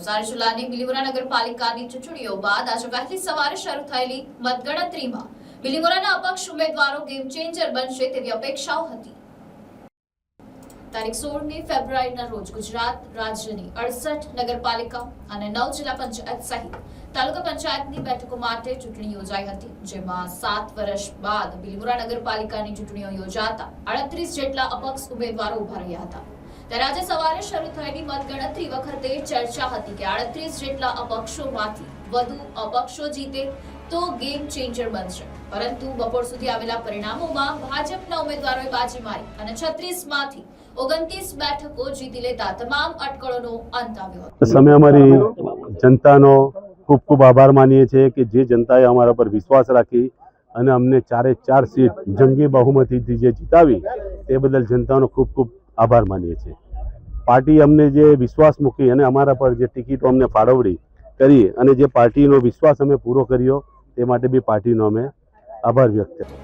નવસારી જિલ્લાની બિલીમોરા નગરપાલિકાની ચૂંટણીઓ બાદ આજે વહેલી સવારે શરૂ થયેલી મતગણતરીમાં બિલીમોરાના અપક્ષ ઉમેદવારો ગેમ ચેન્જર બનશે તેવી અપેક્ષાઓ હતી. તારીખ સોળમી ફેબ્રુઆરીના રોજ ગુજરાત રાજ્યની અડસઠ નગરપાલિકા અને નવ જિલ્લા પંચાયત સહિત તાલુકા પંચાયતની બેઠકો માટે ચૂંટણી યોજાઈ હતી, જેમાં સાત વર્ષ બાદ બિલીમોરા નગરપાલિકાની ચૂંટણીઓ યોજાતા અડત્રીસ જેટલા અપક્ષ ઉમેદવારો ઊભા રહ્યા હતા. ત્યારે આજે સવારે શરૂ થયેલી મતગણતરી વખતે ચર્ચા હતી કે આડત્રીસ જેટલા અપક્ષોમાંથી વધુ અપક્ષો જીતે તો ગેમ ચેન્જર બનશે. પરંતુ બપોર સુધી આવેલા પરિણામોમાં ભાજપના ઉમેદવારોએ બાજી મારી અને છત્રીસમાંથી ઓગણત્રીસ બેઠકો જીતી લેતા તમામ અટકળોનો અંત આવ્યો હતો. સમય અમારી જનતાનો ખૂબ ખૂબ આભાર માનીએ છીએ કે જે જનતાએ અમારા પર વિશ્વાસ રાખી અને અમને ચારે ચાર સીટ જંગી બહુમતીથી જે જીતાવી તે બદલ જનતાનો ખૂબ ખૂબ આભાર માનીએ છીએ. પાર્ટી અમને જે વિશ્વાસ મૂકી અને અમારા પર જે ટિકિટો અમને ફાળવણી કરી અને જે પાર્ટીનો વિશ્વાસ અમે પૂરો કર્યો, તે માટે બી પાર્ટીનો અમે આભાર વ્યક્ત કર્યો.